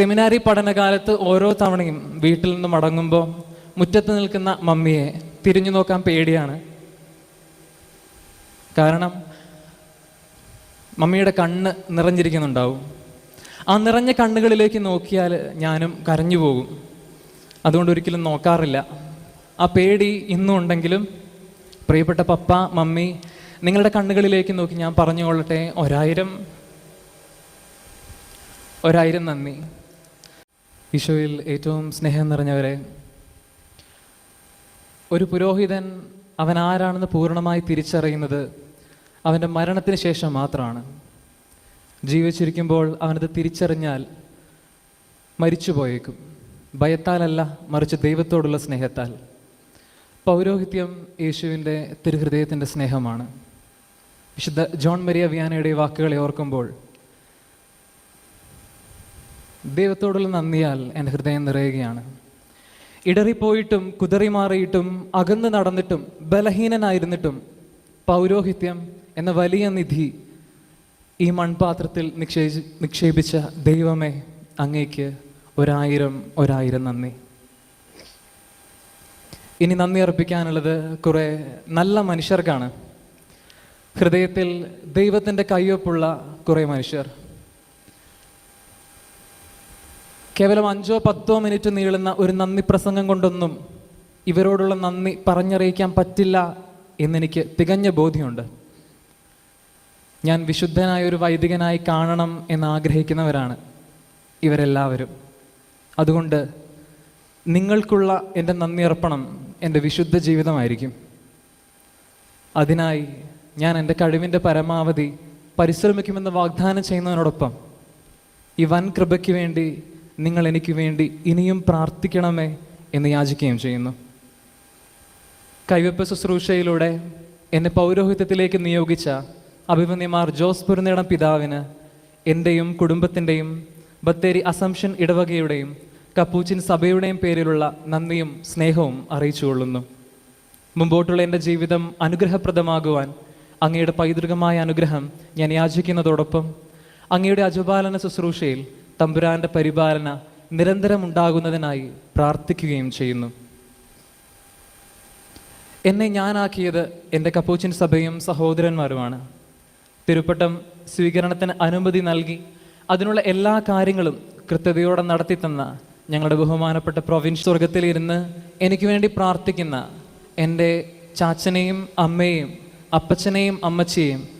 സെമിനാരി പഠനകാലത്ത് ഓരോ തവണയും വീട്ടിൽ നിന്ന് മടങ്ങുമ്പോൾ മുറ്റത്ത് നിൽക്കുന്ന മമ്മിയെ തിരിഞ്ഞു നോക്കാൻ പേടിയാണ്. കാരണം മമ്മിയുടെ കണ്ണ് നിറഞ്ഞിരിക്കുന്നുണ്ടാവും. ആ നിറഞ്ഞ കണ്ണുകളിലേക്ക് നോക്കിയാൽ ഞാനും കരഞ്ഞു പോകും. അതുകൊണ്ട് ഒരിക്കലും നോക്കാറില്ല. ആ പേടി ഇന്നും ഉണ്ടെങ്കിലും പ്രിയപ്പെട്ട പപ്പ മമ്മി നിങ്ങളുടെ കണ്ണുകളിലേക്ക് നോക്കി ഞാൻ പറഞ്ഞുകൊള്ളട്ടെ ഒരായിരം ഒരായിരം നന്ദി. ഈശോയിൽ ഏറ്റവും സ്നേഹം നിറഞ്ഞവരെ ഒരു പുരോഹിതൻ അവൻ ആരാണെന്ന് പൂർണമായി തിരിച്ചറിയുന്നത് അവന്റെ മരണത്തിന് ശേഷം മാത്രമാണ്. ജീവിച്ചിരിക്കുമ്പോൾ അവനത് തിരിച്ചറിഞ്ഞാൽ മരിച്ചു പോയേക്കും ഭയത്താലല്ല മറിച്ച് ദൈവത്തോടുള്ള സ്നേഹത്താൽ. പൗരോഹിത്യം യേശുവിന്റെ തിരുഹൃദയത്തിന്റെ സ്നേഹമാണ്. വിശുദ്ധ ജോൺ മരിയ വ്യാനയുടെ വാക്കുകളെ ഓർക്കുമ്പോൾ ദൈവത്തോടുള്ള നന്ദിയാൽ എന്റെ ഹൃദയം നിറയുകയാണ്. ഇടറിപ്പോയിട്ടും കുതറി മാറിയിട്ടും അകന്നു നടന്നിട്ടും ബലഹീനനായിരുന്നിട്ടും പൗരോഹിത്യം എന്ന വലിയ നിധി ഈ മൺപാത്രത്തിൽ നിക്ഷേപി നിക്ഷേപിച്ച ദൈവമേ അങ്ങേക്ക് ഒരായിരം ഒരായിരം നന്ദി. ഇനി നന്ദി അർപ്പിക്കാനുള്ളത് കുറേ നല്ല മനുഷ്യർക്കാണ്. ഹൃദയത്തിൽ ദൈവത്തിന്റെ കയ്യൊപ്പുള്ള കുറേ മനുഷ്യർ. കേവലം അഞ്ചോ പത്തോ മിനിറ്റ് നീളുന്ന ഒരു നന്ദി പ്രസംഗം കൊണ്ടൊന്നും ഇവരോടുള്ള നന്ദി പറഞ്ഞറിയിക്കാൻ പറ്റില്ല എന്നെനിക്ക് തികഞ്ഞ ബോധ്യമുണ്ട്. ഞാൻ വിശുദ്ധനായ ഒരു വൈദികനായി കാണണം എന്ന് ആഗ്രഹിക്കുന്നവരാണ് ഇവരെല്ലാവരും. അതുകൊണ്ട് നിങ്ങൾക്കുള്ള എന്റെ നന്ദി അർപ്പണം എന്റെ വിശുദ്ധ ജീവിതമായിരിക്കും. അതിനായി ഞാൻ എന്റെ കഴിവിന്റെ പരമാവധി പരിശ്രമിക്കുമെന്ന് വാഗ്ദാനം ചെയ്യുന്നതിനോടൊപ്പം ഈ വൻ കൃപയ്ക്ക് വേണ്ടി നിങ്ങൾ എനിക്ക് വേണ്ടി ഇനിയും പ്രാർത്ഥിക്കണമേ എന്ന് യാചിക്കുകയും ചെയ്യുന്നു. കൈവെപ്പ് ശുശ്രൂഷയിലൂടെ എന്നെ പൗരോഹിത്യത്തിലേക്ക് നിയോഗിച്ച അഭിമന്യമാർ ജോസ് പുരുന്നേടം പിതാവിന് എന്റെയും കുടുംബത്തിന്റെയും ബത്തേരി അസംഷൻ ഇടവകയുടെയും കപ്പൂച്ചിൻ സഭയുടെയും പേരിലുള്ള നന്ദിയും സ്നേഹവും അറിയിച്ചുകൊള്ളുന്നു മുമ്പോട്ടുള്ള എന്റെ ജീവിതം അനുഗ്രഹപ്രദമാകുവാൻ അങ്ങയുടെ പൈതൃകമായ അനുഗ്രഹം ഞാൻ യാചിക്കുന്നതോടൊപ്പം അങ്ങയുടെ അജപാലന ശുശ്രൂഷയിൽ തമ്പുരാന്റെ പരിപാലന നിരന്തരം ഉണ്ടാകുന്നതിനായി പ്രാർത്ഥിക്കുകയും ചെയ്യുന്നു. എന്നെ ഞാനാക്കിയത് എന്റെ കപ്പൂച്ചിൻ സഭയും സഹോദരന്മാരുമാണ്. തിരുപ്പട്ടം സ്വീകരണത്തിന് അനുമതി നൽകി അതിനുള്ള എല്ലാ കാര്യങ്ങളും കൃത്യതയോടെ നടത്തി തന്ന ഞങ്ങളുടെ ബഹുമാനപ്പെട്ട പ്രൊവിൻസ് സ്വർഗത്തിലിരുന്ന് എനിക്ക് വേണ്ടി പ്രാർത്ഥിക്കുന്ന എന്റെ ചാച്ചനെയും അമ്മയെയും അപ്പച്ചനെയും അമ്മച്ചിയെയും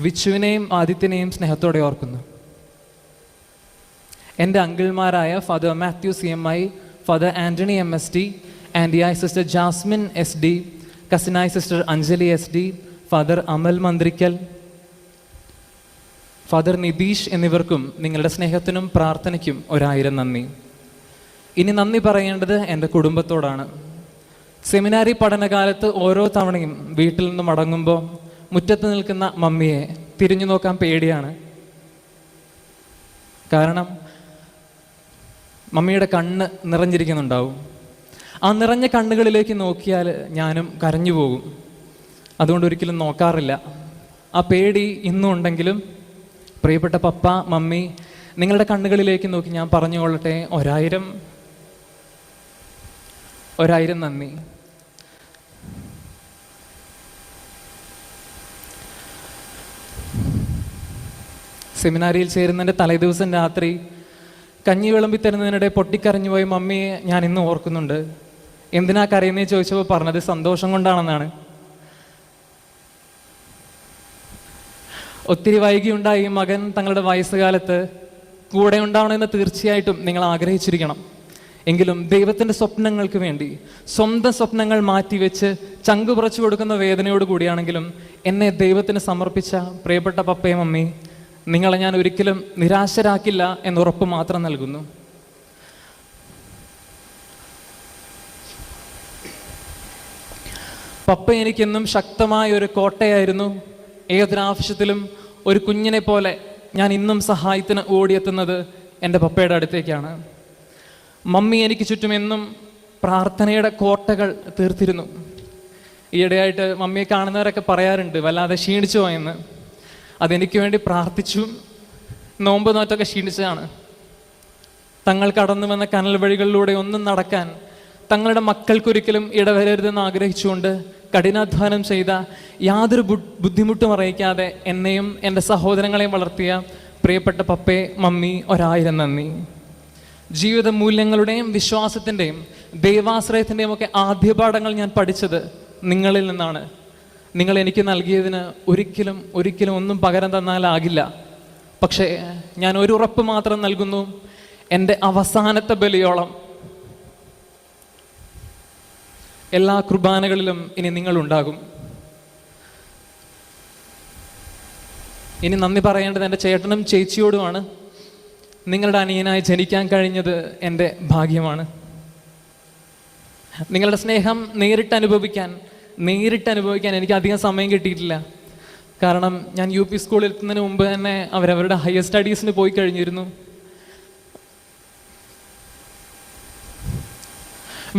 വിച്ചുവിനെയും ആദിത്യനെയും സ്നേഹത്തോടെ ഓർക്കുന്നു. എന്റെ അങ്കിൾമാരായ father Mathew C M I father Antony M S D ആൻഡിയായ sister Jasmine S D കസിനായ sister Anjali S D father Amal Manthrikkal father Nitheesh എന്നിവർക്കും നിങ്ങളുടെ സ്നേഹത്തിനും പ്രാർത്ഥനയ്ക്കും ഒരായിരം നന്ദി. ഇനി നന്ദി പറയേണ്ടത് എന്റെ കുടുംബത്തോടാണ്. സെമിനാരി പഠനകാലത്ത് ഓരോ തവണയും വീട്ടിൽ നിന്ന് മടങ്ങുമ്പോൾ മുറ്റത്ത് നിൽക്കുന്ന മമ്മിയെ തിരിഞ്ഞു നോക്കാൻ പേടിയാണ്. കാരണം മമ്മിയുടെ കണ്ണ് നിറഞ്ഞിരിക്കുന്നുണ്ടാവും. ആ നിറഞ്ഞ കണ്ണുകളിലേക്ക് നോക്കിയാൽ ഞാനും കരഞ്ഞു പോകും. അതുകൊണ്ട് ഒരിക്കലും നോക്കാറില്ല. ആ പേടി ഇന്നും ഉണ്ടെങ്കിലും പ്രിയപ്പെട്ട പപ്പ മമ്മി നിങ്ങളുടെ കണ്ണുകളിലേക്ക് നോക്കി ഞാൻ പറഞ്ഞുകൊള്ളട്ടെ ഒരായിരം ഒരായിരം നന്ദി. സെമിനാരിയിൽ ചേരുന്നതിന്റെ തലേദിവസം രാത്രി കഞ്ഞി വിളമ്പി തരുന്നതിനിടെ പൊട്ടിക്കരഞ്ഞു പോയി മമ്മിയെ ഞാൻ ഇന്ന് ഓർക്കുന്നുണ്ട്. എന്തിനാ കരയുന്നേ ചോദിച്ചപ്പോൾ പറഞ്ഞത് സന്തോഷം കൊണ്ടാണെന്നാണ്. ഒത്തിരി വൈകിയുണ്ടായി മകൻ തങ്ങളുടെ വയസ്സുകാലത്ത്. കൂടെ ഉണ്ടാവണമെന്ന് തീർച്ചയായിട്ടും നിങ്ങൾ ആഗ്രഹിച്ചിരിക്കണം. എങ്കിലും ദൈവത്തിന്റെ സ്വപ്നങ്ങൾക്ക് വേണ്ടി സ്വന്തം സ്വപ്നങ്ങൾ മാറ്റിവെച്ച് ചങ്കു കുറച്ചു കൊടുക്കുന്ന വേദനയോട് കൂടിയാണെങ്കിലും എന്നെ ദൈവത്തിന് സമർപ്പിച്ച പ്രിയപ്പെട്ട പപ്പയും മമ്മി നിങ്ങളെ ഞാൻ ഒരിക്കലും നിരാശരാക്കില്ല എന്ന് ഉറപ്പ് മാത്രം നൽകുന്നു. പപ്പ എനിക്കെന്നും ശക്തമായ ഒരു കോട്ടയായിരുന്നു. ഏതൊരാവശ്യത്തിലും ഒരു കുഞ്ഞിനെ പോലെ ഞാൻ ഇന്നും സഹായത്തിന് ഓടിയെത്തുന്നത് എന്റെ പപ്പയുടെ അടുത്തേക്കാണ്. മമ്മി എനിക്ക് ചുറ്റും എന്നും പ്രാർത്ഥനയുടെ കോട്ടകൾ തീർത്തിരുന്നു. ഈയിടെയായിട്ട് മമ്മിയെ കാണുന്നവരൊക്കെ പറയാറുണ്ട് വല്ലാതെ ക്ഷീണിച്ചു പോയെന്ന്. അതെനിക്ക് വേണ്ടി പ്രാർത്ഥിച്ചു. നോമ്പ് നോറ്റൊക്കെ ക്ഷീണിച്ചതാണ്. തങ്ങൾ കടന്നു വന്ന കനൽ വഴികളിലൂടെ ഒന്നും നടക്കാൻ തങ്ങളുടെ മക്കൾക്കൊരിക്കലും ഇടവരരുതെന്ന് ആഗ്രഹിച്ചുകൊണ്ട് കഠിനാധ്വാനം ചെയ്ത യാതൊരു ബുദ്ധിമുട്ടും അറിയിക്കാതെ എന്നെയും എന്റെ സഹോദരങ്ങളെയും വളർത്തിയ പ്രിയപ്പെട്ട പപ്പേ മമ്മി ഒരായിരം നന്ദി. ജീവിത മൂല്യങ്ങളുടെയും വിശ്വാസത്തിന്റെയും ദൈവാശ്രയത്തിന്റെയും ഒക്കെ ആദ്യപാഠങ്ങൾ ഞാൻ പഠിച്ചത് നിങ്ങളിൽ നിന്നാണ്. നിങ്ങൾ എനിക്ക് നൽകിയതിന് ഒരിക്കലും ഒരിക്കലും ഒന്നും പകരം തന്നാലാകില്ല. പക്ഷേ ഞാൻ ഒരു ഉറപ്പ് മാത്രം നൽകുന്നു. എന്റെ അവസാനത്തെ ബലിയോളം. എല്ലാ കുർബാനകളിലും ഇനി നിങ്ങളുണ്ടാകും. ഇനി നന്ദി പറയേണ്ടത് എന്റെ ചേട്ടനും ചേച്ചിയോടുമാണ്. നിങ്ങളുടെ അനിയനായി ജനിക്കാൻ കഴിഞ്ഞത് എന്റെ ഭാഗ്യമാണ്. നിങ്ങളുടെ സ്നേഹം നേരിട്ട് അനുഭവിക്കാൻ നേരിട്ട് അനുഭവിക്കാൻ എനിക്ക് അധികം സമയം കിട്ടിയിട്ടില്ല. കാരണം ഞാൻ യു പി സ്കൂളിൽ എത്തുന്നതിന് മുമ്പ് തന്നെ അവരവരുടെ ഹയർ സ്റ്റഡീസിന് പോയി കഴിഞ്ഞിരുന്നു.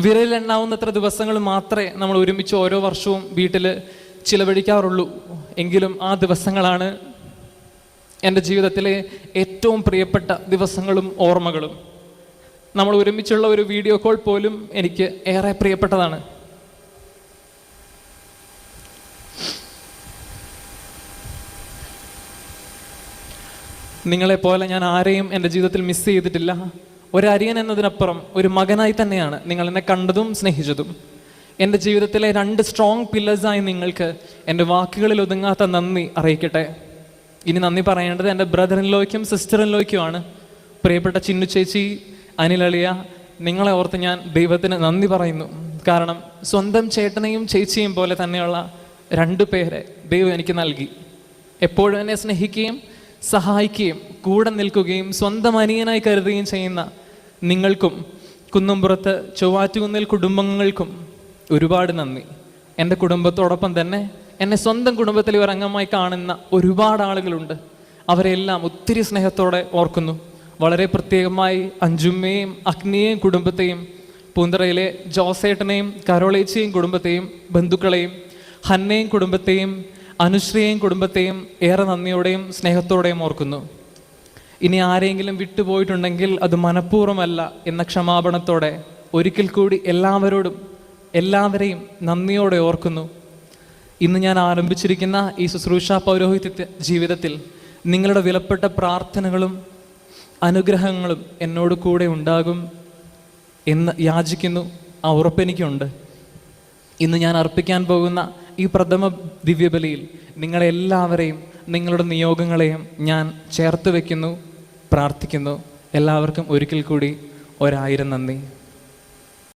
വിരലിലെണ്ണാവുന്നത്ര ദിവസങ്ങൾ മാത്രമേ നമ്മൾ ഒരുമിച്ച് ഓരോ വർഷവും വീട്ടിൽ ചിലവഴിക്കാറുള്ളൂ. എങ്കിലും ആ ദിവസങ്ങളാണ് എന്റെ ജീവിതത്തിലെ ഏറ്റവും പ്രിയപ്പെട്ട ദിവസങ്ങളും ഓർമ്മകളും. നമ്മൾ ഒരുമിച്ചുള്ള ഒരു വീഡിയോ കോൾ പോലും എനിക്ക് ഏറെ പ്രിയപ്പെട്ടതാണ്. നിങ്ങളെപ്പോലെ ഞാൻ ആരെയും എന്റെ ജീവിതത്തിൽ മിസ് ചെയ്തിട്ടില്ല. ഒരരിയൻ എന്നതിനപ്പുറം ഒരു മകനായി തന്നെയാണ് നിങ്ങൾ എന്നെ കണ്ടതും സ്നേഹിച്ചതും. എന്റെ ജീവിതത്തിലെ രണ്ട് സ്ട്രോങ് പില്ലേഴ്സായി നിങ്ങൾക്ക് എന്റെ വാക്കുകളിൽ ഒതുങ്ങാത്ത നന്ദി അറിയിക്കട്ടെ. ഇനി നന്ദി പറയേണ്ടത് എന്റെ ബ്രദറിൻലോയ്ക്കും സിസ്റ്ററിൻലോയ്ക്കുമാണ് പ്രിയപ്പെട്ട ചിന്നു ചേച്ചി അനിലളിയ നിങ്ങളെ ഓർത്ത് ഞാൻ ദൈവത്തിന് നന്ദി പറയുന്നു. കാരണം സ്വന്തം ചേട്ടനെയും ചേച്ചിയും പോലെ തന്നെയുള്ള രണ്ട് പേരെ ദൈവം എനിക്ക് നൽകി. എപ്പോഴും എന്നെ സ്നേഹിക്കുകയും സഹായിക്കുകയും കൂടെ നിൽക്കുകയും സ്വന്തം അനിയനായി കരുതുകയും ചെയ്യുന്ന നിങ്ങൾക്കും കുന്നുംപുറത്ത് ചൊവ്വാറ്റുകുന്നിൽ കുടുംബങ്ങൾക്കും ഒരുപാട് നന്ദി. എന്റെ കുടുംബത്തോടൊപ്പം തന്നെ എന്നെ സ്വന്തം കുടുംബത്തിലെ ഒരു അംഗമായി കാണുന്ന ഒരുപാട് ആളുകളുണ്ട്. അവരെല്ലാം ഒത്തിരി സ്നേഹത്തോടെ ഓർക്കുന്നു. വളരെ പ്രത്യേകമായി അഞ്ചുമ്മയെയും അഗ്നിയെയും കുടുംബത്തെയും പൂന്തറയിലെ ജോസേട്ടനെയും കരോളേച്ചിയും കുടുംബത്തെയും ബന്ധുക്കളെയും ഹന്നയും കുടുംബത്തെയും അനുശ്രീയെയും കുടുംബത്തെയും ഏറെ നന്ദിയോടെയും സ്നേഹത്തോടെയും ഓർക്കുന്നു. ഇനി ആരെങ്കിലും വിട്ടുപോയിട്ടുണ്ടെങ്കിൽ അത് മനഃപൂർവമല്ല എന്ന ക്ഷമാപണത്തോടെ ഒരിക്കൽ കൂടി എല്ലാവരോടും എല്ലാവരെയും നന്ദിയോടെ ഓർക്കുന്നു. ഇന്ന് ഞാൻ ആരംഭിച്ചിരിക്കുന്ന ഈ ശുശ്രൂഷ പൗരോഹിത്യ ജീവിതത്തിൽ നിങ്ങളുടെ വിലപ്പെട്ട പ്രാർത്ഥനകളും അനുഗ്രഹങ്ങളും എന്നോട് കൂടെ ഉണ്ടാകും എന്ന് യാചിക്കുന്നു. ആ ഉറപ്പെനിക്കുണ്ട് ഇന്ന് ഞാൻ അർപ്പിക്കാൻ പോകുന്ന ഈ പ്രഥമ ദിവ്യബലിയിൽ നിങ്ങളെല്ലാവരെയും നിങ്ങളുടെ നിയോഗങ്ങളെയും ഞാൻ ചേർത്ത് വയ്ക്കുന്നു പ്രാർത്ഥിക്കുന്നു. എല്ലാവർക്കും ഒരിക്കൽ കൂടി ഒരായിരം നന്ദി.